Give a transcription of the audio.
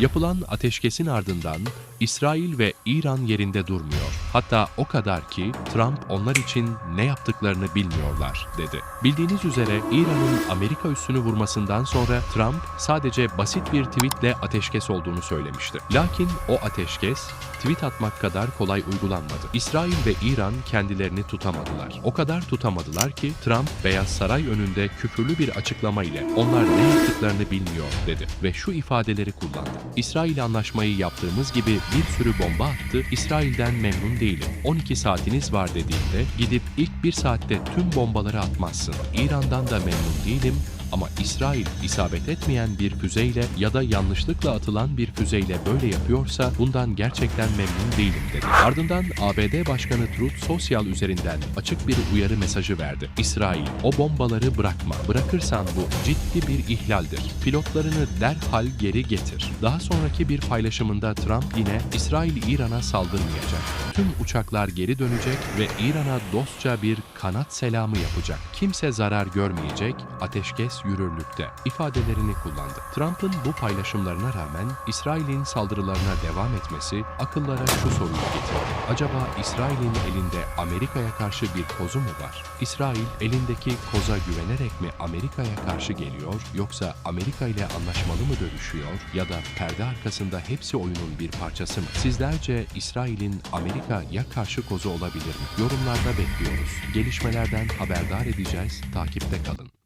Yapılan ateşkesin ardından İsrail ve İran yerinde durmuyor. Hatta o kadar ki Trump onlar için ne yaptıklarını bilmiyorlar dedi. Bildiğiniz üzere İran'ın Amerika üssünü vurmasından sonra Trump sadece basit bir tweetle ateşkes olduğunu söylemişti. Lakin o ateşkes tweet atmak kadar kolay uygulanmadı. İsrail ve İran kendilerini tutamadılar. O kadar tutamadılar ki Trump Beyaz Saray önünde küfürlü bir açıklama ile onlar ne yaptıklarını bilmiyor dedi ve şu ifadeleri kullandı. İsrail anlaşmayı yaptığımız gibi bir sürü bomba attı, İsrail'den memnun değilim. 12 saatiniz var dediğinde gidip ilk bir saatte tüm bombaları atmazsın. İran'dan da memnun değilim ama İsrail isabet etmeyen bir füzeyle ya da yanlışlıkla atılan bir füzeyle böyle yapıyorsa bundan gerçekten memnun değilim dedi. Ardından ABD Başkanı Truth Social üzerinden açık bir uyarı mesajı verdi. İsrail, o bombaları bırakma. Bırakırsan bu ciddi bir ihlaldir. Pilotlarını derhal geri getir. Daha sonraki bir paylaşımında Trump yine İsrail İran'a saldırmayacak. Tüm uçaklar geri dönecek ve İran'a dostça bir kanat selamı yapacak. Kimse zarar görmeyecek, ateşkes yürürlükte ifadelerini kullandı. Trump'ın bu paylaşımlarına rağmen İsrail'in saldırılarına devam etmesi akıllara şu soruyu getirdi. Acaba İsrail'in elinde Amerika'ya karşı bir kozu mu var? İsrail elindeki koza güvenerek mi Amerika'ya karşı geliyor yoksa Amerika ile anlaşmalı mı dövüşüyor ya da perde arkasında hepsi oyunun bir parçası mı? Sizlerce İsrail'in Amerika'ya karşı kozu olabilir mi? Yorumlarda bekliyoruz. Gelişmelerden haberdar edeceğiz. Takipte kalın.